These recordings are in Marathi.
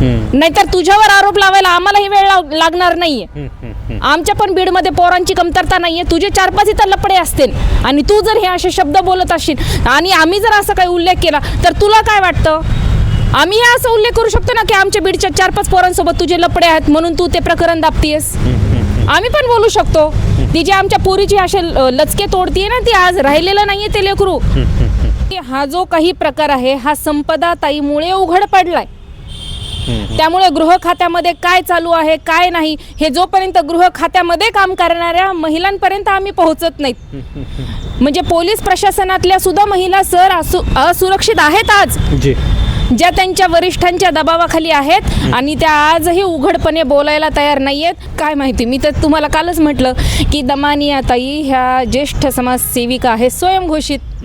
नाहीतर तुझ्यावर आरोप लावायला आम्हालाही वेळ लाग- लागणार नाहीये. आमच्या पण बीडमध्ये पोरांची कमतरता नाहीये. तुझे चार पाच इथं लपडे असतील. आणि तू जर हे असे शब्द बोलत असशील आणि आम्ही जर असा काही उल्लेख केला तर तुला काय वाटतं? आम्ही हे असं उल्लेख करू शकतो ना की आमच्या बीडच्या चार पाच पोरांसोबत तुझे लपडे आहेत म्हणून तू ते प्रकरण दाबतीयस? आम्ही पण बोलू शकतो. ती जी आमच्या पोरीची असे लचके तोडतीये ना ती आज राहिलेलं नाहीये ते लेकरू. हा जो काही प्रकार आहे हा संपदा ताईमुळे उघड पडलाय. त्यामुळे गृह खात्यामध्ये काय चालू आहे काय नाही हे जोपर्यंत गृह खात्यामध्ये काम करणाऱ्या महिलांपर्यंत आम्ही पोहोचत नाहीत. म्हणजे पोलीस प्रशासनातल्या सुद्धा महिला सर असु असुरक्षित आहेत आज. ज्या त्यांच्या वरिष्ठांच्या दबावाखाली आहेत आणि त्या आजही उघडपणे बोलायला तयार नाही आहेत काय माहिती मी तर तुम्हाला कालच म्हटलं की दमानिया ताई ह्या ज्येष्ठ समाजसेविका आहेत स्वयंघोषित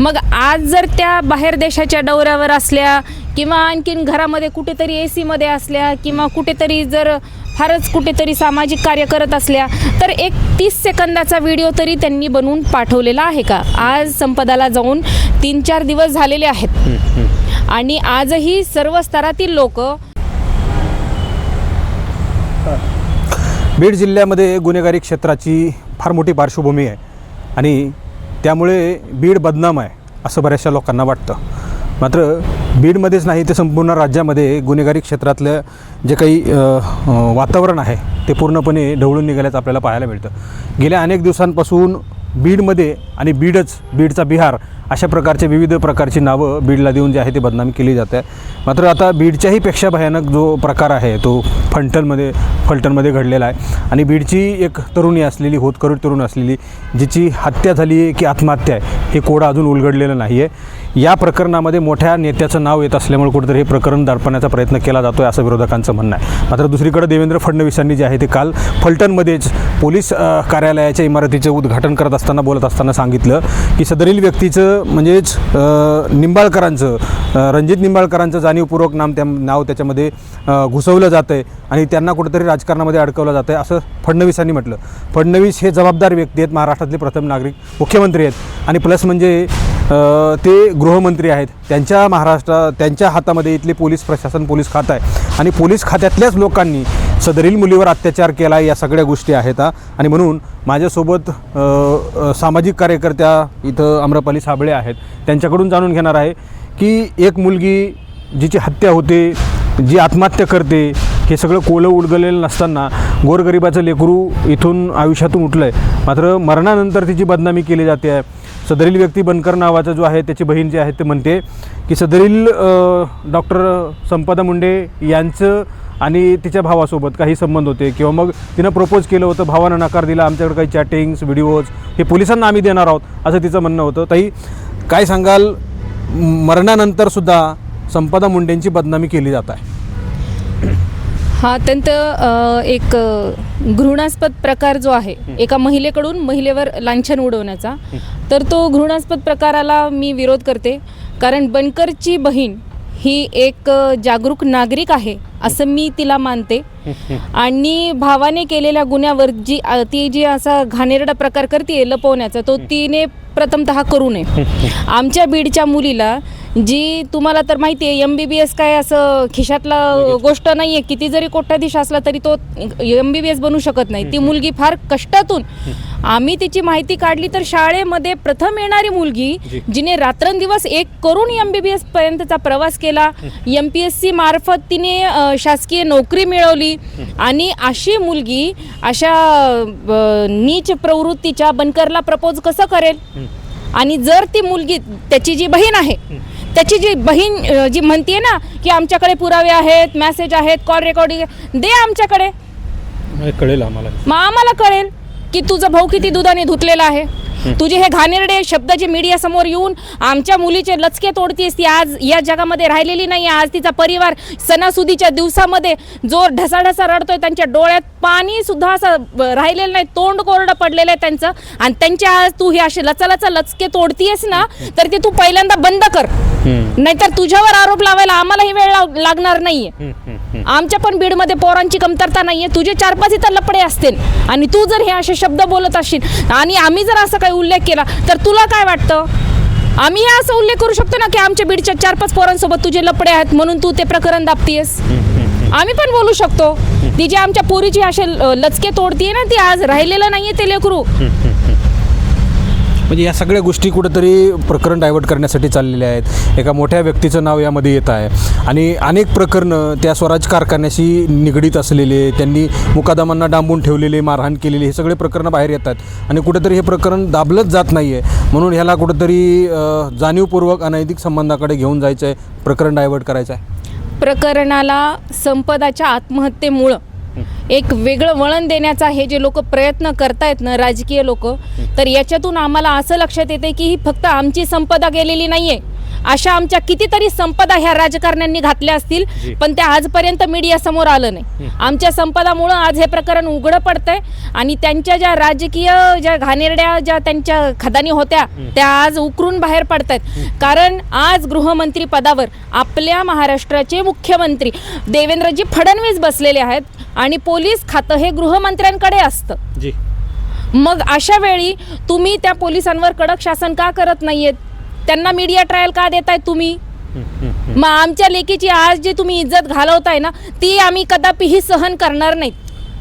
मग आज जर त्या बाहेर देशाच्या दौऱ्यावर असल्या किंवा आणखीन घरामध्ये कुठेतरी ए सीमध्ये असल्या किंवा कुठेतरी जर फारच कुठेतरी सामाजिक कार्य करत असल्या तर एक तीस सेकंदाचा व्हिडिओ तरी त्यांनी बनवून पाठवलेला आहे का? आज संपदाला जाऊन तीन चार दिवस झालेले आहेत. आणि आजही सर्व स्तरातील लोक बीड जिल्ह्यामध्ये गुन्हेगारी क्षेत्राची फार मोठी पार्श्वभूमी आहे. आणि त्यामुळे बीड बदनाम आहे असं बऱ्याचशा लोकांना वाटतं. मात्र बीडमध्येच नाही तर संपूर्ण राज्यामध्ये गुन्हेगारी क्षेत्रातलं जे काही वातावरण आहे ते पूर्णपणे ढवळून निघाल्याचं आपल्याला पाहायला मिळतं. गेल्या अनेक दिवसांपासून बीडमध्ये आणि बीडच बीडचा बिहार अशा प्रकारचे विविध प्रकारची नावं बीडला देऊन जे आहे ते बदनामी केली जाते मात्र आता बीडच्याही पेक्षा भयानक जो प्रकार आहे तो फलटणमध्ये फलटणमध्ये घडलेला आहे. आणि बीडची एक तरुणी असलेली होतकरू तरुण असलेली जिची हत्या झाली आहे की आत्महत्या आहे हे कोडं अजून उलगडलेलं नाही आहे या प्रकरणामध्ये मोठ्या नेत्याचं नाव येत असल्यामुळे कुठेतरी हे प्रकरण दडपण्याचा प्रयत्न केला जातो आहे असं विरोधकांचं म्हणणं आहे. मात्र दुसरीकडे देवेंद्र फडणवीसांनी जे आहे ते काल फलटणमध्येच पोलीस कार्यालयाच्या इमारतीचं उद्घाटन करत असताना बोलत असताना सांगितलं की सदरील व्यक्तीचं म्हणजेच निंबाळकरांचं रणजित निंबाळकरांचं जाणीवपूर्वक नाम त्या नाव त्याच्यामध्ये घुसवलं जातं आहे आणि त्यांना कुठेतरी राजकारणामध्ये अडकवलं जातं आहे असं फडणवीसांनी म्हटलं. फडणवीस हे जबाबदार व्यक्ती आहेत महाराष्ट्रातले प्रथम नागरिक मुख्यमंत्री आहेत आणि प्लस म्हणजे ते गृहमंत्री आहेत. त्यांच्या महाराष्ट्र त्यांच्या हातामध्ये इथले पोलीस प्रशासन पोलीस खातं आहे आणि पोलीस खात्यातल्याच लोकांनी सदरील मुलीवर अत्याचार केला या सगळ्या गोष्टी आहेत आणि म्हणून माझ्यासोबत सामाजिक कार्यकर्त्या इथं अम्रपाली साबळे आहेत त्यांच्याकडून जाणून घेणार आहे की एक मुलगी जिची हत्या होते जी आत्महत्या करते हे सगळं कोलं उडगलेलं नसताना गोरगरिबाचं लेकरू इथून आयुष्यातून उठलं आहे मात्र मरणानंतर तिची बदनामी केली जाते. आहे सदरील व्यक्ती बनकर नावाचा जो आहे त्याची बहीण जी आहे ते म्हणते की सदरील डॉक्टर संपदा मुंडे यांचं आणि तिच्या भावासोबत काही संबंध होते. किंवा मग तिनं प्रपोज केलं होतं भावानं नकार दिला आमच्याकडे काही चॅटिंग्स व्हिडिओज हे पोलिसांना आम्ही देणार आहोत असं तिचं म्हणणं होतं. ताई काय सांगाल? मरणानंतर सुद्धा संपदा मुंडेंची बदनामी केली जात आहे. हा अत्यंत एक घृणास्पद प्रकार जो आहे एका महिलेकडून महिलेवर लांछन उडवण्याचा तर तो घृणास्पद प्रकाराला मी विरोध करते. कारण बनकरची बहीण ही एक जागरूक नागरिक आहे असं मी तिला मानते. आणि भावाने केलेल्या गुन्ह्यावर जी ती जी असा घाणेरडा प्रकार करते लपवण्याचा तो तिने प्रथमतः करू नये. आमच्या बीडच्या मुलीला जी तुम्हाला तर माहिती आहे एम बी बी एस काय असं खिशातला गोष्ट नाही आहे किती जरी कोट्याधीश असला तरी तो एम बी बी एस बनू शकत नाही. ती मुलगी फार कष्टातून. आम्ही तिची माहिती काढली तर शाळेमध्ये प्रथम येणारी मुलगी जिने रात्रंदिवस एक करून एम बी बी एस पर्यंतचा प्रवास केला. एम पी एस सी मार्फत तिने शासकीय नोकरी मिळवली. आणि अशी मुलगी अशा नीच प्रवृत्तीच्या बनकरला प्रपोज कसं करेल? आणि जर ती मुलगी त्याची जी बहीण आहे त्याची जी बहीण जी म्हणते ना की आमच्याकडे पुरावे आहेत मेसेज आहेत कॉल रेकॉर्डिंग दे आमच्याकडे. कळेल आम्हाला. मग आम्हाला कळेल की तुझा भाऊ किती दुधाने धुतलेला आहे. तुझे हे घाणेरडे शब्द जे मीडिया समोर येऊन आमच्या मुलीचे लचके तोडतीस ती आज या जगामध्ये राहिलेली नाही आज तिचा परिवार सणासुदीच्या दिवसामध्ये जो ढसाढसा रडतोय. त्यांच्या डोळ्यात पाणी सुद्धा असं राहिलेलं नाही. तोंड कोरडं पडलेलं आहे त्यांचं. आणि त्यांच्या आज तू हे असे लचालचा लचके तोडतीयस ना तर ते तू पहिल्यांदा बंद कर. नाहीतर तुझ्यावर आरोप लावायला आम्हालाही वेळ लाग- लागणार नाहीये. आमच्या पण बीडमध्ये पोरांची कमतरता नाहीये. तुझे चार पाच इथं लपडे असतील. आणि तू जर हे असे शब्द बोलत असशील आणि आम्ही जर असं काही उल्लेख केला तर तुला काय वाटतं? आम्ही हे असं उल्लेख करू शकतो ना की आमच्या बीडच्या चार पाच पोरांसोबत तुझे लपडे आहेत म्हणून तू ते प्रकरण दाबतीयस? आम्ही पण बोलू शकतो. ती जी आमच्या पोरीची असे लचके तोडतीये ना ती आज राहिलेलं नाहीये ते लेकरू. म्हणजे या सगळ्या गोष्टी कुठंतरी प्रकरण डायव्हर्ट करण्यासाठी चाललेल्या आहेत. एका मोठ्या व्यक्तीचं नाव यामध्ये येत आहे. आणि अनेक प्रकरणं त्या स्वराज कारखान्याशी निगडीत असलेले त्यांनी मुकादमांना डांबून ठेवलेले मारहाण केलेले हे सगळे प्रकरणं बाहेर येतात. आणि कुठंतरी हे प्रकरण दाबलंच जात नाही आहे म्हणून ह्याला कुठंतरी जाणीवपूर्वक अनैतिक संबंधाकडे घेऊन जायचं आहे प्रकरण डायव्हर्ट करायचं आहे प्रकरणाला संपदाच्या आत्महत्येमुळं एक वेगळं वळण देण्याचा हे जे लोक प्रयत्न करतायत ना राजकीय लोक तर याच्यातून आम्हाला असं लक्षात येते की ही फक्त आमची संपदा गेलेली नाहीये. अशा आमच्या कितीतरी संपदा ह्या राजकारण्यांनी घातल्या असतील पण त्या आजपर्यंत मीडिया समोर आलं नाही. आमच्या संपदामुळं आज हे प्रकरण उघडं पडतंय आणि त्यांच्या ज्या राजकीय ज्या घाणेरड्या ज्या त्यांच्या खदानी होत्या त्या आज उकरून बाहेर पडतायत. कारण आज गृहमंत्री पदावर आपल्या महाराष्ट्राचे मुख्यमंत्री देवेंद्रजी फडणवीस बसलेले आहेत आणि पोलीस खातं हे गृहमंत्र्यांकडे असतं. मग अशा वेळी तुम्ही त्या पोलिसांवर कडक शासन का करत नाहीयेत? त्यांना मीडिया ट्रायल का देताय तुम्ही? मग आमच्या लेकीची आज जी तुम्ही इज्जत घालवताय ना ती आम्ही कदापिही सहन करणार नाहीत.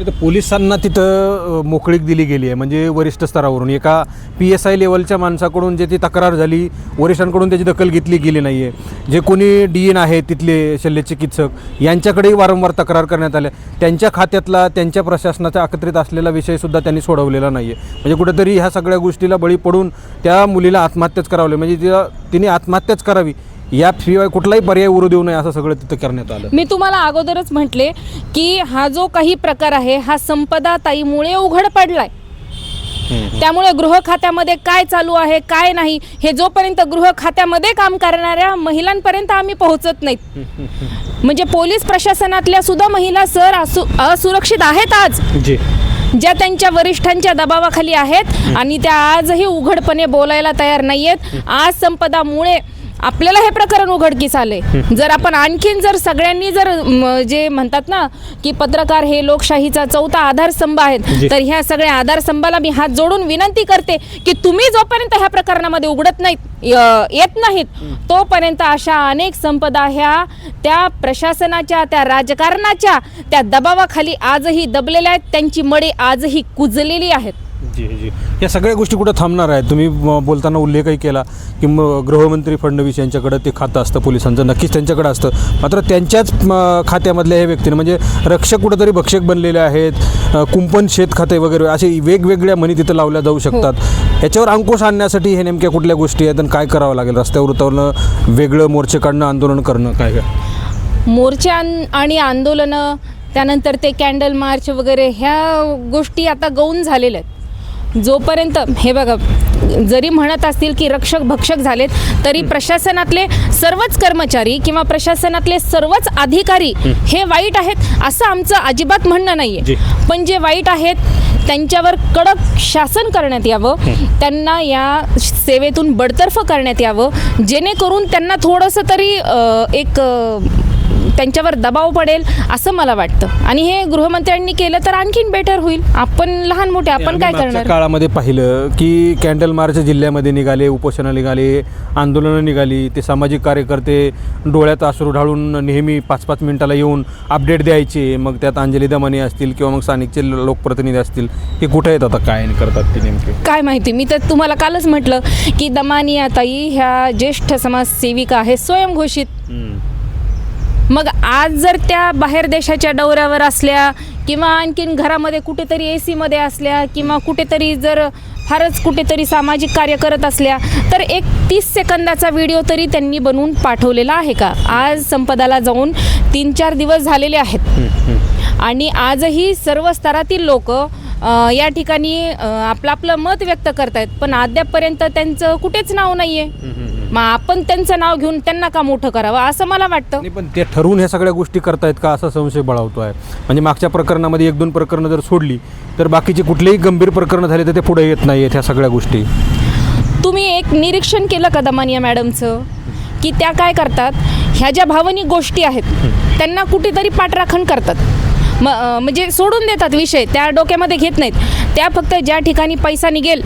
तिथं पोलिसांना तिथं मोकळीक दिली गेली आहे. म्हणजे वरिष्ठ स्तरावरून. एका पी एस आय लेवलच्या माणसाकडून जे ती तक्रार झाली वरिष्ठांकडून त्याची दखल घेतली गेली नाही आहे जे कोणी डी एन आहेत तिथले शल्यचिकित्सक यांच्याकडेही वारंवार तक्रार करण्यात आल्या. त्यांच्या खात्यातला त्यांच्या प्रशासनाचा एकत्रित असलेला विषयसुद्धा त्यांनी सोडवलेला नाही आहे म्हणजे कुठेतरी ह्या सगळ्या गोष्टीला बळी पडून त्या मुलीला आत्महत्याच करावली म्हणजे तिला तिने आत्महत्याच करावी. याशिवाय कुठलाही पर्याय उरू देऊ नये असं सगळं तिथं करण्यात आलं. मी तुम्हाला अगोदरच म्हटले की हा जो काही प्रकार आहे हा संपदा ताईमुळे उघड पडलाय. त्यामुळे गृह खात्यामध्ये काय चालू आहे काय नाही हे जोपर्यंत गृह खात्यामध्ये काम करणाऱ्या महिलांपर्यंत आम्ही पोहोचत नाहीत. म्हणजे पोलीस प्रशासनातल्या सुद्धा महिला सर असु असुरक्षित आहेत आज. जी. ज्या त्यांच्या वरिष्ठांच्या दबावाखाली आहेत आणि त्या आजही उघडपणे बोलायला तयार नाहीयेत. आज संपदामुळे आपल्याला हे प्रकरण उघडकीस आले जर आपण आणखीन जर सगळ्यांनी जर जे म्हणतात ना की पत्रकार हे लोकशाहीचा चौथा आधारस्तंभ. आहेत तर ह्या सगळ्या आधारस्तंभाला मी हात जोडून विनंती करते की तुम्ही जोपर्यंत ह्या प्रकरणामध्ये उघडत नाहीत येत नाहीत तोपर्यंत अशा अनेक संपदा ह्या त्या प्रशासनाच्या त्या राजकारणाच्या त्या दबावाखाली आजही दबलेल्या आहेत त्यांची मडे आजही कुजलेली आहेत. या सगळ्या गोष्टी कुठं थांबणार आहेत? तुम्ही बोलताना उल्लेखही केला की म, गृहमंत्री फडणवीस यांच्याकडे ते खातं असतं पोलिसांचं. नक्कीच त्यांच्याकडे असतं. मात्र त्यांच्याच खात्यामधल्या हे व्यक्तीने म्हणजे रक्षक कुठंतरी भक्षक बनलेले आहेत कुंपण शेत खाते वगैरे असे वेगवेगळ्या म्हणी तिथं लावल्या जाऊ शकतात. याच्यावर अंकुश आणण्यासाठी हे नेमक्या कुठल्या गोष्टी आहेत आणि काय करावं लागेल? रस्त्यावर उतरणं वेगळं मोर्चे काढणं आंदोलन करणं काय काय? मोर्चे आणि आंदोलनं त्यानंतर ते कॅन्डल मार्च वगैरे ह्या गोष्टी आता गौण झालेल्या आहेत. जोपर्यंत हे बघा जरी म्हणत असतील की रक्षक भक्षक झालेत तरी प्रशासनातले सर्वच कर्मचारी किंवा प्रशासनातले सर्वच अधिकारी हे. वाईट आहेत असं आमचं अजिबात म्हणणं. नाहीये. पण जे वाईट आहेत त्यांच्यावर कडक शासन करण्यात यावं त्यांना या सेवेतून बडतर्फ करण्यात यावं जेणेकरून त्यांना थोडंसं तरी एक त्यांच्यावर दबाव पडेल असं मला वाटतं. आणि हे गृहमंत्र्यांनी केलं तर आणखीन बेटर होईल. आपण लहान मोठे आपण काय करणार? काळामध्ये पाहिलं की कॅन्डल मार्च जिल्ह्यामध्ये निघाले उपोषणं निघाले आंदोलनं निघाली ते सामाजिक कार्यकर्ते डोळ्यात अश्रू ढाळून नेहमी पाच पाच मिनिटाला येऊन अपडेट द्यायचे मग त्यात अंजली दमानी असतील किंवा मग स्थानिकचे लोकप्रतिनिधी असतील हे कुठे आहेत आता काय करतात ते नेमके? काय माहिती मी तर तुम्हाला कालच म्हटलं की दमानिया ताई ह्या ज्येष्ठ समाजसेविका आहेत स्वयंघोषित. मग आज जर त्या बाहेर देशाच्या दौऱ्यावर असल्या किंवा आणखीन घरामध्ये कुठेतरी ए सीमध्ये असल्या किंवा कुठेतरी जर फारच कुठेतरी सामाजिक कार्य करत असल्या तर एक तीस सेकंदाचा व्हिडिओ तरी त्यांनी बनवून पाठवलेला आहे का? आज संपदाला जाऊन तीन चार दिवस झालेले आहेत. आणि आजही सर्व स्तरातील लोक या ठिकाणी आपलं आपलं मत व्यक्त करतायत. पण अद्यापपर्यंत त्यांचं कुठेच नाव नाही आहे मग आपण त्यांचं नाव घेऊन त्यांना का मोठं करावं? असं मला वाटतं. नाही पण ते ठरवून ह्या सगळ्या गोष्टी करतायत का असा संशय बळावतो आहे म्हणजे मागच्या प्रकरणामध्ये एक दोन प्रकरणं जर सोडली तर बाकीची कुठलेही गंभीर प्रकरणं झाली तर ते पुढे येत नाही आहेत ह्या सगळ्या गोष्टी. तुम्ही एक निरीक्षण केलं का दमानिया मॅडमचं? की त्या काय करतात? ह्या ज्या भावनिक गोष्टी आहेत त्यांना कुठेतरी पाठराखण करतात. म म्हणजे सोडून देतात विषय त्या डोक्यामध्ये घेत नाहीत. त्या फक्त ज्या ठिकाणी पैसा निघेल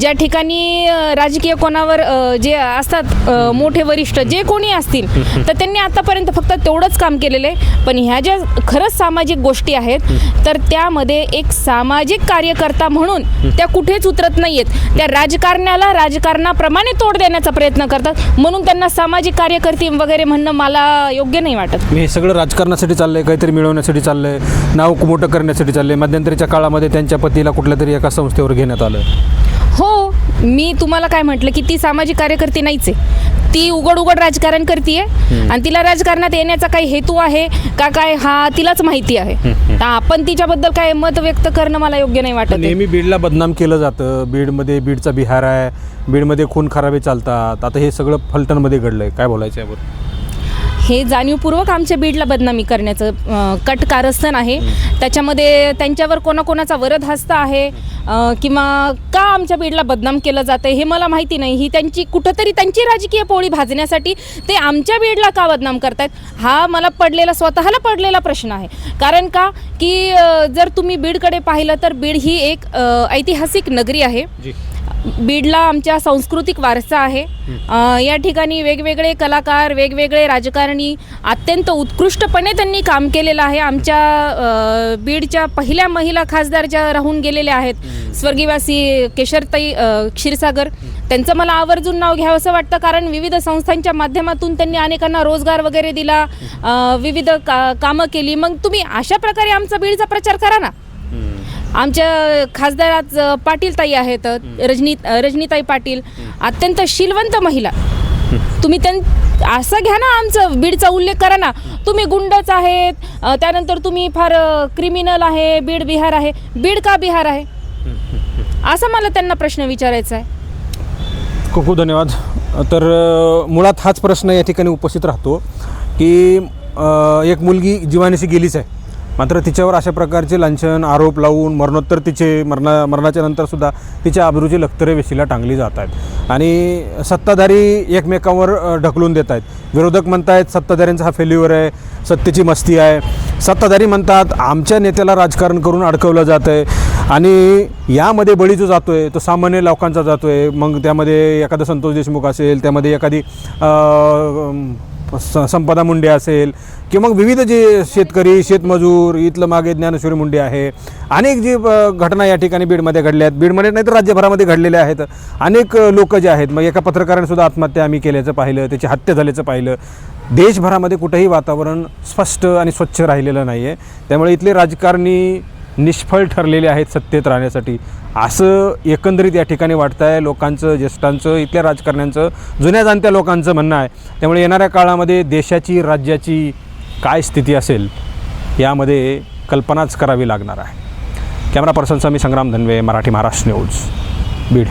ज्या ठिकाणी राजकीय कोणावर जे असतात मोठे वरिष्ठ जे कोणी असतील तर त्यांनी आतापर्यंत फक्त तेवढंच काम केलेलं आहे. पण ह्या ज्या खरंच सामाजिक गोष्टी आहेत तर त्यामध्ये एक सामाजिक कार्यकर्ता म्हणून त्या कुठेच उतरत नाही आहेत त्या राजकारण्याला राजकारणाप्रमाणे तोड देण्याचा प्रयत्न करतात. म्हणून त्यांना सामाजिक कार्यकर्ती वगैरे म्हणणं मला योग्य नाही वाटत. मी हे सगळं राजकारणासाठी चाललंय काहीतरी मिळवण्यासाठी चाललंय नाव मोठं करण्यासाठी चाललंय. मध्यंतरीच्या काळामध्ये त्यांच्या पतीला कुठल्या तरी एका संस्थेवर घेण्यात आलं. हो मी तुम्हाला काय म्हटलं की ती सामाजिक कार्यकर्ती नाहीच आहे. ती उघड उघड राजकारण करते आणि तिला राजकारणात येण्याचा काही हेतू आहे का काय? हा तिलाच माहिती आहे. आपण तिच्याबद्दल काय मत व्यक्त करणं मला योग्य नाही वाटत. नेहमी बीडला बदनाम केलं जातं. बीडमध्ये बीडचा बिहार आहे. बीडमध्ये खून खराबे चालतात. आता हे सगळं फलटणमध्ये घडलंय. काय बोलायचं यावर? हे जाणीवपूर्वक आमच्या बीडला बदनामी करण्याचं कट कारस्थान आहे. त्याच्यामध्ये त्यांच्यावर कोणाकोणाचा वरद हस्त आहे किंवा का आमच्या बीडला बदनाम केलं जातं हे मला माहिती नाही. ही त्यांची कुठंतरी त्यांची राजकीय पोळी भाजण्यासाठी ते आमच्या बीडला का बदनाम करतायत हा मला पडलेला स्वतःला पडलेला प्रश्न आहे. कारण का की जर तुम्ही बीडकडे पाहिलं तर बीड ही एक ऐतिहासिक नगरी आहे. बीडला आमच्या सांस्कृतिक वारसा आहे. या ठिकाणी वेगवेगळे कलाकार वेगवेगळे राजकारणी अत्यंत उत्कृष्टपणे त्यांनी काम केलेलं आहे. आमच्या बीडच्या पहिल्या महिला खासदार ज्या राहून गेलेल्या आहेत स्वर्गीवासी केशरताई क्षीरसागर त्यांचं मला आवर्जून नाव घ्यावं असं वाटतं कारण विविध संस्थांच्या माध्यमातून त्यांनी अनेकांना रोजगार वगैरे दिला विविध का कामं केली. मग तुम्ही अशा प्रकारे आमचा बीडचा प्रचार करा ना. आमच्या खासदार आज पाटील ताई आहेत रजनी रजनीताई पाटील अत्यंत शीलवंत महिला. तुम्ही त्यां असं घ्या ना आमचं बीडचा उल्लेख करा ना. तुम्ही गुंडच आहेत त्यानंतर तुम्ही फार क्रिमिनल आहे बीड बिहार आहे. बीड का बिहार आहे? असा मला त्यांना प्रश्न विचारायचा आहे. खूप खूप धन्यवाद. तर मुळात हाच प्रश्न या ठिकाणी उपस्थित राहतो की एक मुलगी जीवानीशी गेलीच आहे. मात्र तिच्यावर अशा प्रकारचे लांछन आरोप लावून मरणोत्तर तिचे मरणा मरणाच्या नंतरसुद्धा तिच्या आबरूची लक्तरे वेशीला टांगली जात आहेत. आणि सत्ताधारी एकमेकांवर ढकलून देत आहेत. विरोधक म्हणतायत सत्ताधाऱ्यांचा हा फेल्युअर आहे सत्तेची मस्ती आहे. सत्ताधारी म्हणतात आमच्या नेत्याला राजकारण करून अडकवलं जात आहे आणि यामध्ये बळी जो जातो आहे तो सामान्य लोकांचा जातो आहे मग त्यामध्ये एखादा संतोष देशमुख असेल त्यामध्ये एखादी स- संपदा मुंडे असेल किंवा मग विविध जे शेतकरी शेतमजूर इथलं मागे ज्ञानेश्वरी मुंडे आहे अनेक जी घटना या ठिकाणी बीडमध्ये घडल्या आहेत. बीडमध्ये नाही तर राज्यभरामध्ये घडलेल्या आहेत. अनेक लोक जे आहेत मग एका पत्रकाराने सुद्धा आत्महत्या आम्ही केल्याचं पाहिलं त्याची हत्या झाल्याचं पाहिलं. देशभरामध्ये कुठंही वातावरण स्पष्ट आणि स्वच्छ राहिलेलं नाही आहे त्यामुळे इथले राजकारणी निष्फळ ठरलेले आहेत सत्तेत राहण्यासाठी. असं एकंदरीत या ठिकाणी वाटतं आहे लोकांचं ज्येष्ठांचं इथल्या राजकारण्यांचं जुन्या जाणत्या लोकांचं म्हणणं आहे. त्यामुळे येणाऱ्या काळामध्ये देशाची राज्याची काय स्थिती असेल यामध्ये कल्पनाच करावी लागणार आहे. कॅमेरा पर्सनचा मी संग्राम धनवे मराठी महाराष्ट्र न्यूज. बीड.